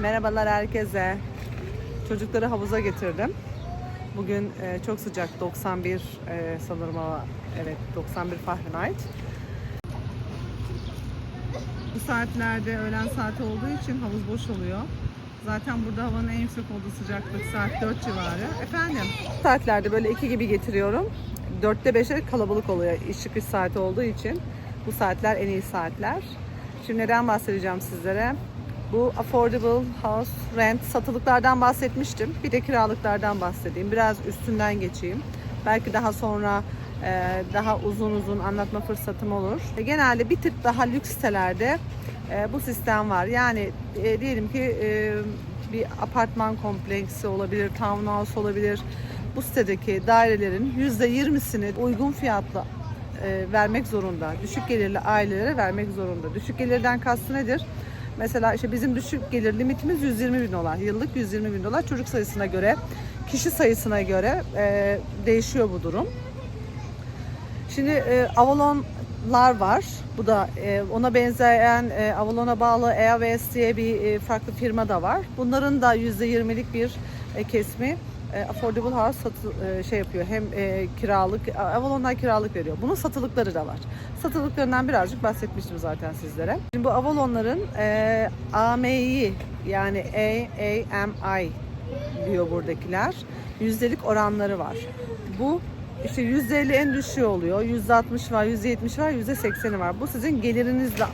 Merhabalar herkese. Çocukları havuza getirdim. Bugün e, çok sıcak 91 e, sanırım hava. Evet 91 Fahrenheit. Bu saatlerde öğlen saati olduğu için havuz boş oluyor. Zaten burada havanın en yüksek olduğu sıcaklık saat 4 civarı. Efendim? Bu saatlerde böyle 2 gibi getiriyorum. 4'te 5'e kalabalık oluyor iş çıkış saati olduğu için. Bu saatler en iyi saatler. Şimdi neden bahsedeceğim sizlere? Bu affordable house rent satılıklardan bahsetmiştim. Bir de kiralıklardan bahsedeyim. Biraz üstünden geçeyim. Belki daha sonra e, daha uzun uzun anlatma fırsatım olur. E, Genelde bir tık daha lüks sitelerde e, bu sistem var. Yani diyelim ki bir apartman kompleksi olabilir, townhouse olabilir. Bu sitedeki dairelerin %20'sini uygun fiyatla vermek zorunda. Düşük gelirli ailelere vermek zorunda. Düşük gelirden kastı nedir? Mesela işte bizim düşük gelir limitimiz 120 bin dolar. Yıllık 120 bin dolar. Çocuk sayısına göre, kişi sayısına göre e, değişiyor bu durum. Şimdi e, Avalon'lar var. Bu da e, ona benzeyen e, Avalon'a bağlı Airways diye bir e, farklı firma da var. Bunların da %20'lik bir e, kesimi e, affordable house satı, e, şey yapıyor. Hem e, kiralık, Avalon'dan kiralık veriyor. Bunun satılıkları da var. Satılıklarından birazcık bahsetmiştim zaten sizlere. Şimdi bu Avalon'ların e, AMI yani AAMI diyor buradakiler. Yüzdelik oranları var. Bu işte %50 en düşüğü oluyor. %60 var, %70 var, %80'i var. Bu sizin gelirinizle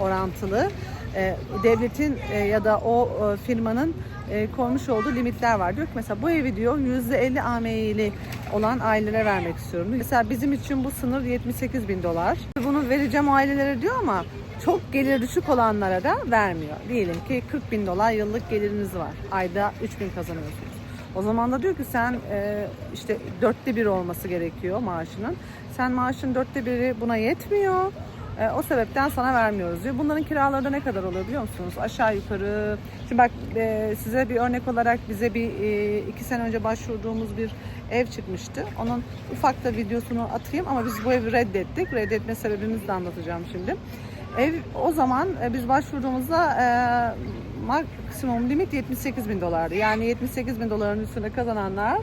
orantılı. E, devletin e, ya da o e, firmanın e, koymuş olduğu limitler var. Diyor ki mesela bu evi diyor %50 AMİ'li olan ailelere vermek istiyorum. Mesela bizim için bu sınır 78 bin dolar. Bunu vereceğim ailelere diyor ama çok gelir düşük olanlara da vermiyor. Diyelim ki 40 bin dolar yıllık geliriniz var. Ayda 3 bin kazanıyorsunuz. O zaman da diyor ki sen e, işte dörtte bir olması gerekiyor maaşının. Sen maaşın dörtte biri buna yetmiyor. E, o sebepten sana vermiyoruz diyor. Bunların kiraları da ne kadar oluyor biliyor musunuz? Aşağı yukarı. Şimdi bak e, size bir örnek olarak bize bir e, iki sene önce başvurduğumuz bir ev çıkmıştı. Onun ufak da videosunu atayım ama biz bu evi reddettik. Reddetme sebebimizi de anlatacağım şimdi. Ev o zaman e, biz başvurduğumuzda e, maksimum limit 78 bin dolardı. Yani 78 bin doların üstünde kazananlar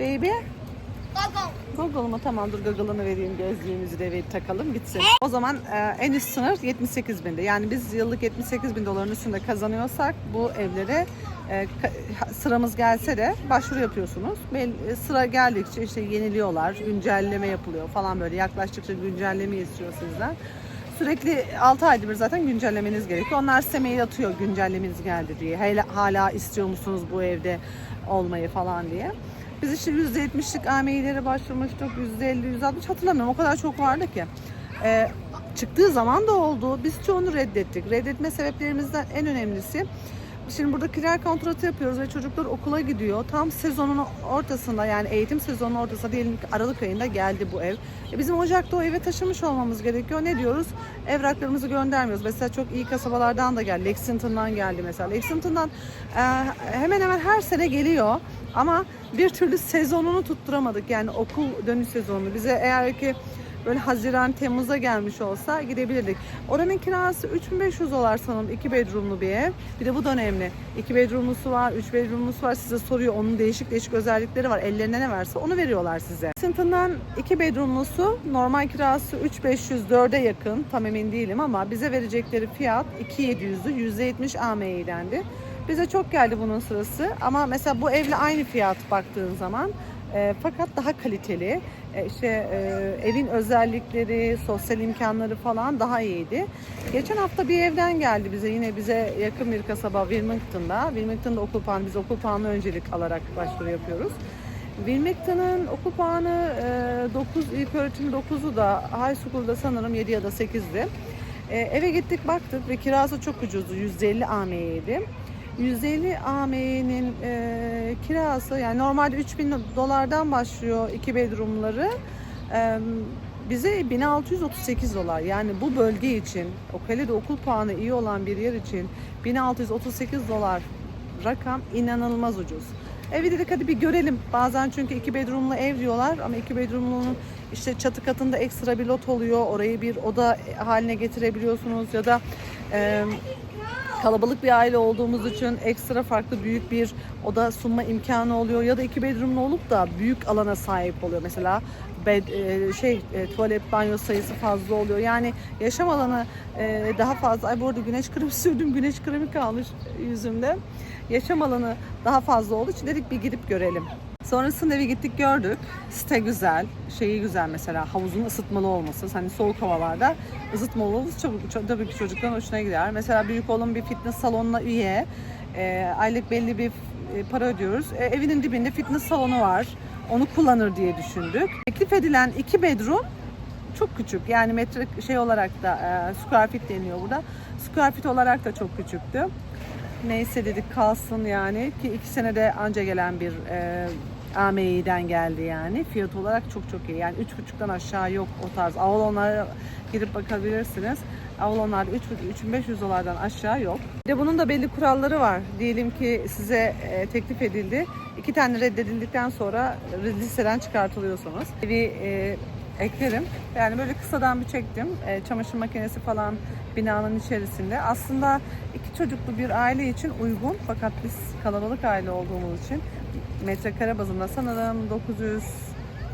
baby Google mu? Tamam dur Google'ını vereyim gözlüğümüzü de verip takalım gitsin. O zaman e, en üst sınır 78 binde. Yani biz yıllık 78 bin doların üstünde kazanıyorsak bu evlere e, sıramız gelse de başvuru yapıyorsunuz. Bel- sıra geldikçe işte yeniliyorlar, güncelleme yapılıyor falan böyle yaklaştıkça güncelleme istiyor sizden. Sürekli 6 ayda bir zaten güncellemeniz gerekiyor. Onlar size mail atıyor güncellemeniz geldi diye. Hala, hala istiyor musunuz bu evde olmayı falan diye. Biz işte %70'lik AMİ'lere başvurmuştuk. %50, %60 hatırlamıyorum. O kadar çok vardı ki. Ee, çıktığı zaman da oldu. Biz çoğunu reddettik. Reddetme sebeplerimizden en önemlisi Şimdi burada kira kontratı yapıyoruz ve çocuklar okula gidiyor. Tam sezonun ortasında yani eğitim sezonunun ortasında diyelim ki Aralık ayında geldi bu ev. E bizim Ocak'ta o eve taşımış olmamız gerekiyor. Ne diyoruz? Evraklarımızı göndermiyoruz. Mesela çok iyi kasabalardan da geldi. Lexington'dan geldi mesela. Lexington'dan e, hemen hemen her sene geliyor. Ama bir türlü sezonunu tutturamadık. Yani okul dönüş sezonunu. Bize eğer ki böyle Haziran, Temmuz'a gelmiş olsa gidebilirdik. Oranın kirası 3500 dolar sanırım. 2 bedroomlu bir ev. Bir de bu da önemli. 2 bedroomlusu var, 3 bedroomlusu var. Size soruyor. Onun değişik değişik özellikleri var. Ellerine ne varsa onu veriyorlar size. Lexington'dan 2 bedroomlusu normal kirası 3500 4'e yakın. Tam emin değilim ama bize verecekleri fiyat 2700'dü. %70 AMİ'dendi. Bize çok geldi bunun sırası ama mesela bu evle aynı fiyat baktığın zaman e, fakat daha kaliteli. E, işte e, evin özellikleri, sosyal imkanları falan daha iyiydi. Geçen hafta bir evden geldi bize yine bize yakın bir kasaba Wilmington'da. Wilmington'da okul puanı, biz okul puanı öncelik alarak başvuru yapıyoruz. Wilmington'ın okul puanı e, 9, ilk öğretim 9'u da high school'da sanırım 7 ya da 8'di. E, eve gittik baktık ve kirası çok ucuzdu. 150 AM'ydi. 150 AM'nin e, kirası yani normalde 3000 dolardan başlıyor iki bedroomları. E, bize 1638 dolar yani bu bölge için o kalede okul puanı iyi olan bir yer için 1638 dolar rakam inanılmaz ucuz. Evi dedik hadi bir görelim. Bazen çünkü iki bedroomlu ev diyorlar ama iki bedroomlunun işte çatı katında ekstra bir lot oluyor. Orayı bir oda haline getirebiliyorsunuz ya da e, kalabalık bir aile olduğumuz için ekstra farklı büyük bir oda sunma imkanı oluyor ya da iki bedroomlu olup da büyük alana sahip oluyor. Mesela bed, e, şey e, tuvalet banyo sayısı fazla oluyor. Yani yaşam alanı e, daha fazla. Ay bu arada güneş kremi sürdüm. Güneş kremi kalmış yüzümde. Yaşam alanı daha fazla olduğu için dedik bir gidip görelim. Sonrasında eve gittik gördük. Site güzel, şeyi güzel mesela havuzun ısıtmalı olması. Hani soğuk havalarda ısıtmalı olması çok, çok, tabii ki çocukların hoşuna gider. Mesela büyük oğlum bir fitness salonuna üye. E, aylık belli bir e, para ödüyoruz. E, evinin dibinde fitness salonu var. Onu kullanır diye düşündük. Teklif edilen iki bedroom çok küçük. Yani metre şey olarak da e, square feet deniyor burada. Square feet olarak da çok küçüktü. Neyse dedik kalsın yani ki iki senede anca gelen bir e, AMİ'den geldi yani. Fiyat olarak çok çok iyi. Yani üç buçuktan aşağı yok o tarz. Avalonlara girip bakabilirsiniz. Avalonlarda 3500 dolardan aşağı yok. Bir de bunun da belli kuralları var. Diyelim ki size e, teklif edildi. İki tane reddedildikten sonra listeden çıkartılıyorsunuz. Evi e, eklerim. Yani böyle kısadan bir çektim. E, çamaşır makinesi falan binanın içerisinde. Aslında iki çocuklu bir aile için uygun fakat biz kalabalık aile olduğumuz için metrekare bazında sanırım 900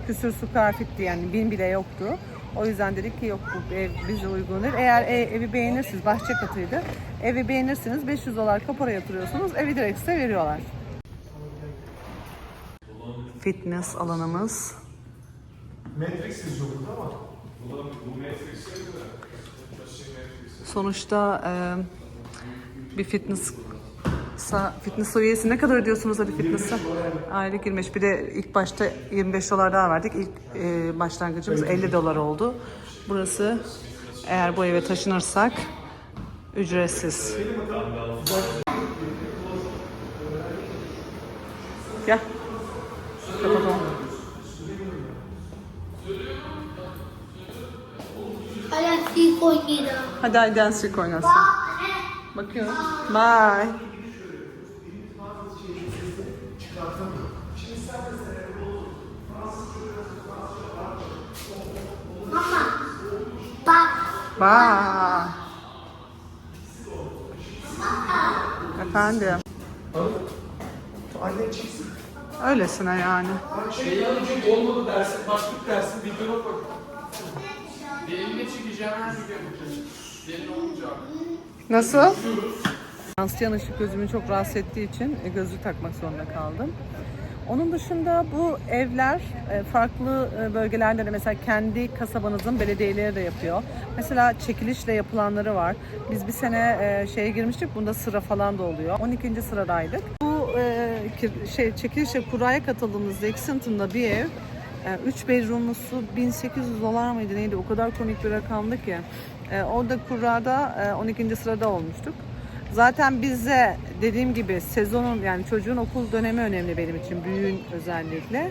küsür square feet'ti yani 1000 bile yoktu. O yüzden dedik ki yok bu ev bize uygun değil. Eğer ev- evi beğenirsiniz, bahçe katıydı. Evi beğenirsiniz 500 dolar kapora yatırıyorsunuz. Evi direkt size veriyorlar. Fitness alanımız. Matrix yazıyor burada ama. Sonuçta e, bir fitness sa- fitness üyesi ne kadar ödüyorsunuz hadi fitness'a? Aylık 25. Bir de ilk başta 25 dolar daha verdik. İlk e, başlangıcımız 50 dolar oldu. Burası eğer bu eve taşınırsak ücretsiz. Gel. Kapatalım. Hadi hadi dansçılık oynasın. Bakıyorum. Bye. Bye. Efendim. Çıksın. Öylesine yani. Şeyi alınca olmadı dersin, başlık dersin, videona bak. Benimle çıkacağım her video Senin olmayacak. Nasıl? Yansıyan ışık gözümü çok rahatsız ettiği için gözlük takmak zorunda kaldım. Onun dışında bu evler e, farklı e, bölgelerde de mesela kendi kasabanızın belediyeleri de yapıyor. Mesela çekilişle yapılanları var. Biz bir sene e, şeye girmiştik. Bunda sıra falan da oluyor. 12. sıradaydık. Bu şey çekilişle kuraya katıldığımızda Exington'da bir ev 3 bedroomlusu 1800 dolar mıydı neydi o kadar komik bir rakamdı ki. Orada kurada e, 12. sırada olmuştuk. Zaten bize dediğim gibi sezonun yani çocuğun okul dönemi önemli benim için büyüğün özellikle.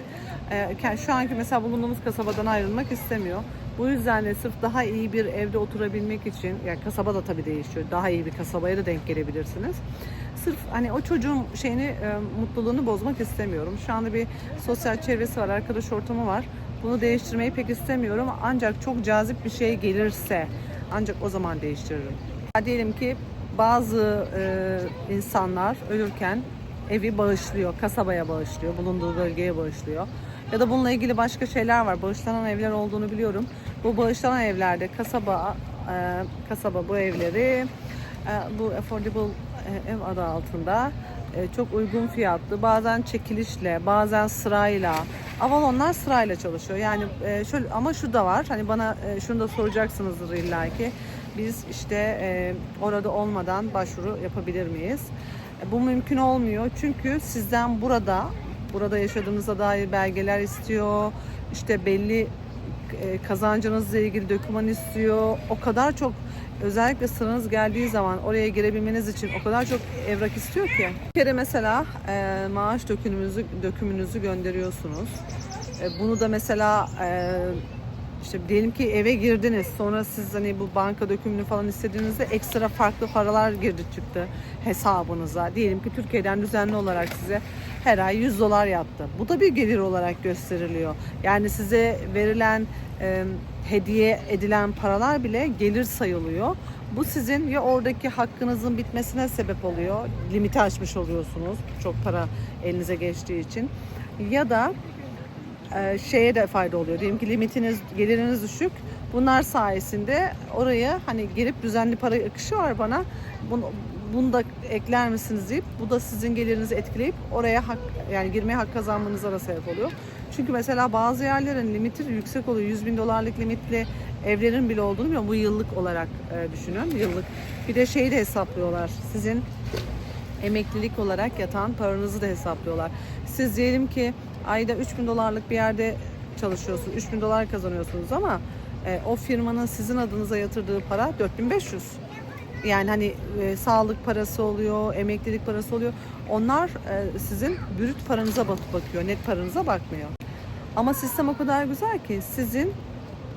Ee, şu anki mesela bulunduğumuz kasabadan ayrılmak istemiyor. Bu yüzden de sırf daha iyi bir evde oturabilmek için, yani kasaba da tabii değişiyor. Daha iyi bir kasabaya da denk gelebilirsiniz. Sırf hani o çocuğun şeyini, e, mutluluğunu bozmak istemiyorum. Şu anda bir sosyal çevresi var, arkadaş ortamı var. Bunu değiştirmeyi pek istemiyorum. Ancak çok cazip bir şey gelirse ancak o zaman değiştiririm. Diyelim ki bazı e, insanlar ölürken evi bağışlıyor, kasabaya bağışlıyor, bulunduğu bölgeye bağışlıyor. Ya da bununla ilgili başka şeyler var. Bağışlanan evler olduğunu biliyorum. Bu bağışlanan evlerde kasaba e, kasaba bu evleri e, bu affordable e, ev adı altında e, çok uygun fiyatlı. Bazen çekilişle, bazen sırayla. Avalonlar sırayla çalışıyor. Yani e, şöyle ama şu da var. Hani bana e, şunu da soracaksınızdır illaki. Biz işte e, orada olmadan başvuru yapabilir miyiz? E, bu mümkün olmuyor. Çünkü sizden burada burada yaşadığınıza dair belgeler istiyor. İşte belli e, kazancınızla ilgili doküman istiyor. O kadar çok özellikle sıranız geldiği zaman oraya girebilmeniz için o kadar çok evrak istiyor ki. Bir kere mesela e, maaş dökümünüzü, dökümünüzü gönderiyorsunuz. E, bunu da mesela e, işte diyelim ki eve girdiniz sonra siz hani bu banka dökümünü falan istediğinizde ekstra farklı paralar girdi çıktı hesabınıza. Diyelim ki Türkiye'den düzenli olarak size her ay 100 dolar yattı. Bu da bir gelir olarak gösteriliyor. Yani size verilen e, hediye edilen paralar bile gelir sayılıyor. Bu sizin ya oradaki hakkınızın bitmesine sebep oluyor. Limiti aşmış oluyorsunuz. Çok para elinize geçtiği için. Ya da e, şeye de fayda oluyor. Diyelim ki limitiniz, geliriniz düşük. Bunlar sayesinde oraya hani gelip düzenli para akışı var bana. Bunu, bunu da ekler misiniz deyip bu da sizin gelirinizi etkileyip oraya hak yani girmeye hak kazanmanıza da sebep oluyor. Çünkü mesela bazı yerlerin limiti yüksek oluyor. 100 bin dolarlık limitli evlerin bile olduğunu biliyorum. Bu yıllık olarak e, düşünün. Yıllık. Bir de şeyi de hesaplıyorlar. Sizin emeklilik olarak yatan paranızı da hesaplıyorlar. Siz diyelim ki ayda 3000 dolarlık bir yerde çalışıyorsunuz. 3000 dolar kazanıyorsunuz ama e, o firmanın sizin adınıza yatırdığı para 4500. Yani hani e, sağlık parası oluyor, emeklilik parası oluyor. Onlar e, sizin brüt paranıza bakıyor, net paranıza bakmıyor. Ama sistem o kadar güzel ki sizin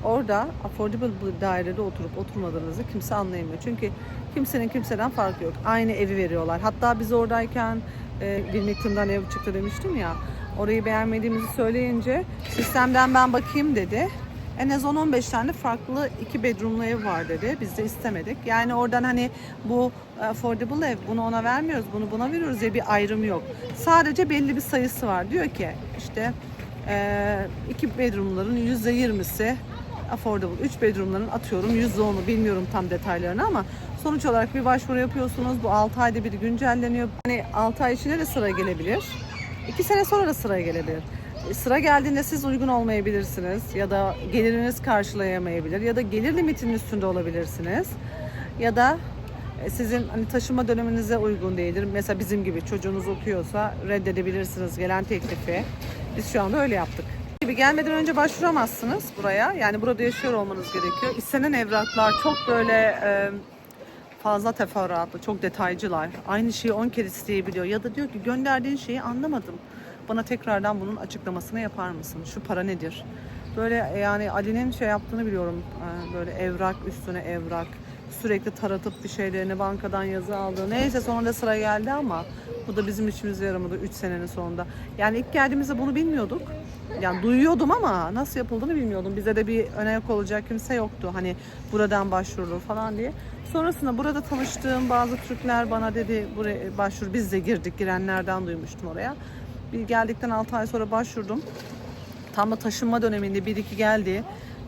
orada affordable bir dairede oturup oturmadığınızı kimse anlayamıyor. Çünkü kimsenin kimseden farkı yok. Aynı evi veriyorlar. Hatta biz oradayken e, Wilmington'dan ev çıktı demiştim ya. Orayı beğenmediğimizi söyleyince sistemden ben bakayım dedi. En az 10-15 tane farklı iki bedroomlu ev var dedi. Biz de istemedik. Yani oradan hani bu affordable ev bunu ona vermiyoruz, bunu buna veriyoruz diye bir ayrım yok. Sadece belli bir sayısı var. Diyor ki işte iki bedroomların %20'si affordable. 3 bedroomların atıyorum %10'u bilmiyorum tam detaylarını ama sonuç olarak bir başvuru yapıyorsunuz. Bu 6 ayda bir güncelleniyor. Hani 6 ay içinde de sıra gelebilir. 2 sene sonra da sıra gelebilir. Sıra geldiğinde siz uygun olmayabilirsiniz ya da geliriniz karşılayamayabilir ya da gelir limitinin üstünde olabilirsiniz ya da e, sizin hani taşıma döneminize uygun değildir. Mesela bizim gibi çocuğunuz okuyorsa reddedebilirsiniz gelen teklifi. Biz şu anda öyle yaptık. Gibi gelmeden önce başvuramazsınız buraya. Yani burada yaşıyor olmanız gerekiyor. İstenen evraklar çok böyle e, fazla teferruatlı, çok detaycılar. Aynı şeyi 10 kere isteyebiliyor. Ya da diyor ki gönderdiğin şeyi anlamadım. Bana tekrardan bunun açıklamasını yapar mısın? Şu para nedir? Böyle e, yani Ali'nin şey yaptığını biliyorum. E, Böyle evrak üstüne evrak. Sürekli taratıp bir şeylerini bankadan yazı aldı. Neyse sonra da sıra geldi ama bu da bizim işimize yaramadı 3 senenin sonunda. Yani ilk geldiğimizde bunu bilmiyorduk. Yani duyuyordum ama nasıl yapıldığını bilmiyordum. Bize de bir önayak olacak kimse yoktu. Hani buradan başvurulur falan diye. Sonrasında burada tanıştığım bazı Türkler bana dedi buraya başvur. Biz de girdik. Girenlerden duymuştum oraya. Bir geldikten 6 ay sonra başvurdum. Tam da taşınma döneminde 1-2 geldi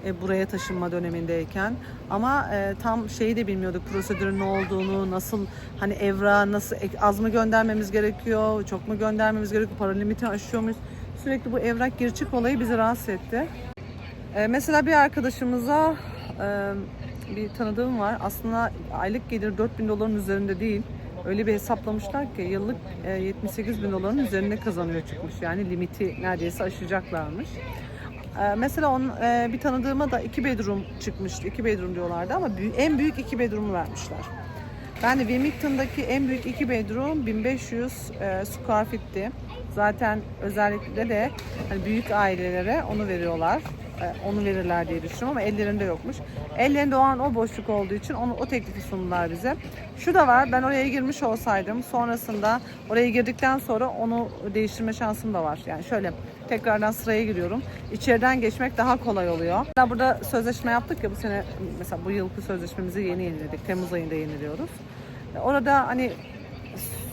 e, buraya taşınma dönemindeyken ama e, tam şeyi de bilmiyorduk prosedürün ne olduğunu nasıl hani evra nasıl az mı göndermemiz gerekiyor çok mu göndermemiz gerekiyor para limiti aşıyor muyuz sürekli bu evrak gir çık olayı bizi rahatsız etti. E, mesela bir arkadaşımıza e, bir tanıdığım var aslında aylık gelir 4000 doların üzerinde değil öyle bir hesaplamışlar ki yıllık e, 78 bin doların üzerinde kazanıyor çıkmış yani limiti neredeyse aşacaklarmış. Ee, mesela onun, e, bir tanıdığıma da iki bedroom çıkmıştı. iki bedroom diyorlardı ama en büyük iki bedroom'u vermişler. Ben Wilmington'daki en büyük iki bedroom 1500 e, square feet'ti. Zaten özellikle de hani büyük ailelere onu veriyorlar. E, onu verirler diye düşünüyorum ama ellerinde yokmuş. Ellerinde o an o boşluk olduğu için onu o teklifi sundular bize. Şu da var. Ben oraya girmiş olsaydım sonrasında oraya girdikten sonra onu değiştirme şansım da var. Yani şöyle tekrardan sıraya giriyorum. İçeriden geçmek daha kolay oluyor. Burada sözleşme yaptık ya bu sene mesela bu yılki sözleşmemizi yeni yeniledik. Temmuz ayında yeniliyoruz. E, Orada hani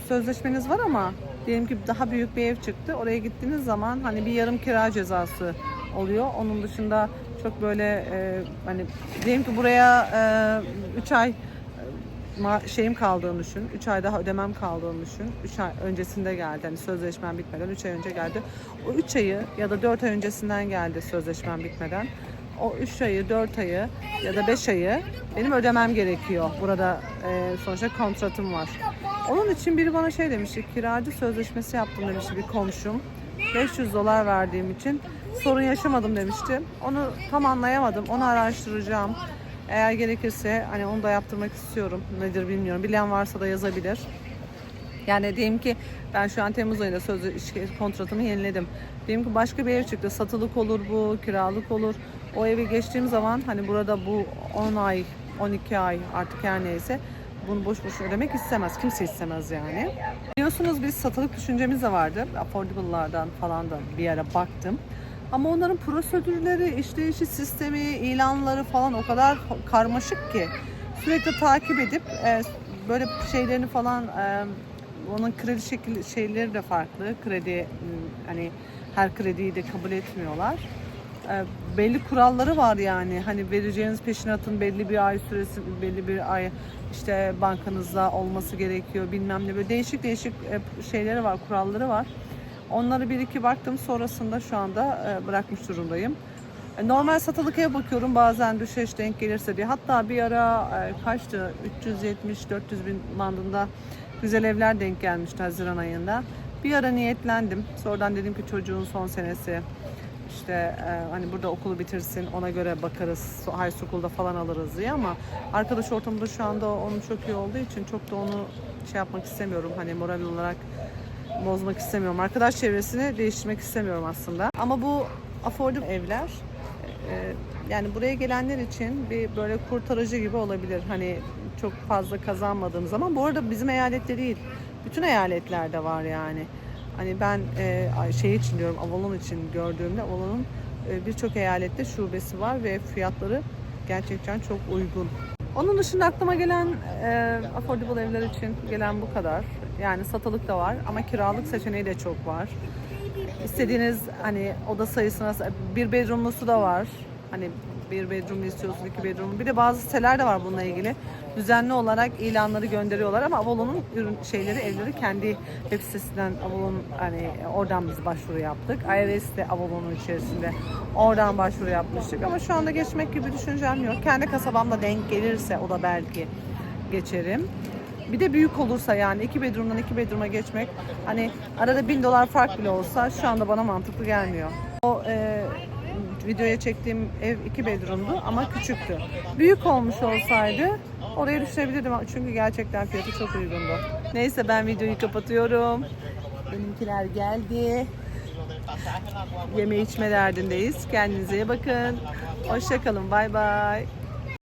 sözleşmeniz var ama diyelim ki daha büyük bir ev çıktı. Oraya gittiğiniz zaman hani bir yarım kira cezası oluyor. Onun dışında çok böyle e, hani diyelim ki buraya 3 ay e, şeyim kaldığını düşün. 3 ay daha ödemem kaldığını düşün. 3 ay öncesinde geldi. Hani sözleşmem bitmeden 3 ay önce geldi. O 3 ayı ya da 4 ay öncesinden geldi sözleşmem bitmeden. O 3 ayı, 4 ayı ya da 5 ayı benim ödemem gerekiyor. Burada e, sonuçta kontratım var. Onun için biri bana şey demişti, kiracı sözleşmesi yaptım demişti bir komşum. 500 dolar verdiğim için sorun yaşamadım demişti. Onu tam anlayamadım. Onu araştıracağım. Eğer gerekirse hani onu da yaptırmak istiyorum. Nedir bilmiyorum. Bilen varsa da yazabilir. Yani diyelim ki ben şu an Temmuz ayında sözlü iş kontratımı yeniledim. Diyelim ki başka bir ev çıktı. Satılık olur bu, kiralık olur. O evi geçtiğim zaman hani burada bu 10 ay, 12 ay artık her neyse bunu boş boş ödemek istemez. Kimse istemez yani. Biliyorsunuz biz satılık düşüncemiz de vardı. Affordable'lardan falan da bir ara baktım. Ama onların prosedürleri, işleyişi, sistemi, ilanları falan o kadar karmaşık ki sürekli takip edip e, böyle şeylerini falan e, onun kredi şekil şeyleri de farklı. Kredi hani her krediyi de kabul etmiyorlar. E, belli kuralları var yani. Hani vereceğiniz peşinatın belli bir ay süresi, belli bir ay işte bankanızda olması gerekiyor. Bilmem ne böyle değişik değişik e, şeyleri var, kuralları var. Onları bir iki baktım sonrasında şu anda e, bırakmış durumdayım. E, Normal satılık ev bakıyorum bazen düşeş denk gelirse diye. Hatta bir ara e, kaçtı 370-400 bin bandında güzel evler denk gelmişti Haziran ayında. Bir ara niyetlendim. Sonradan dedim ki çocuğun son senesi işte e, hani burada okulu bitirsin ona göre bakarız high school'da falan alırız diye ama arkadaş ortamında şu anda onun çok iyi olduğu için çok da onu şey yapmak istemiyorum hani moral olarak bozmak istemiyorum. Arkadaş çevresini değiştirmek istemiyorum aslında. Ama bu affordable evler e, yani buraya gelenler için bir böyle kurtarıcı gibi olabilir. Hani çok fazla kazanmadığım zaman. Bu arada bizim eyalette değil. Bütün eyaletlerde var yani. Hani ben e, şey için diyorum Avalon için gördüğümde Avalon'un e, birçok eyalette şubesi var ve fiyatları gerçekten çok uygun. Onun dışında aklıma gelen e, affordable evler için gelen bu kadar. Yani satılık da var ama kiralık seçeneği de çok var. İstediğiniz hani oda sayısına bir bedroomlusu da var. Hani bir bedroomlu istiyorsun, iki bedroomlu. Bir de bazı siteler de var bununla ilgili. Düzenli olarak ilanları gönderiyorlar ama Avalon'un ürün şeyleri, evleri kendi web sitesinden Avalon hani oradan biz başvuru yaptık. IRS de Avalon'un içerisinde oradan başvuru yapmıştık ama şu anda geçmek gibi düşüncem yok. Kendi kasabamda denk gelirse o da belki geçerim. Bir de büyük olursa yani iki bedroom'dan iki bedroom'a geçmek hani arada bin dolar fark bile olsa şu anda bana mantıklı gelmiyor. O e, videoya çektiğim ev iki bedroom'du ama küçüktü. Büyük olmuş olsaydı oraya düşünebilirdim çünkü gerçekten fiyatı çok uygundu. Neyse ben videoyu kapatıyorum. Benimkiler geldi. Yeme içme derdindeyiz. Kendinize iyi bakın. Hoşçakalın. Bay bay.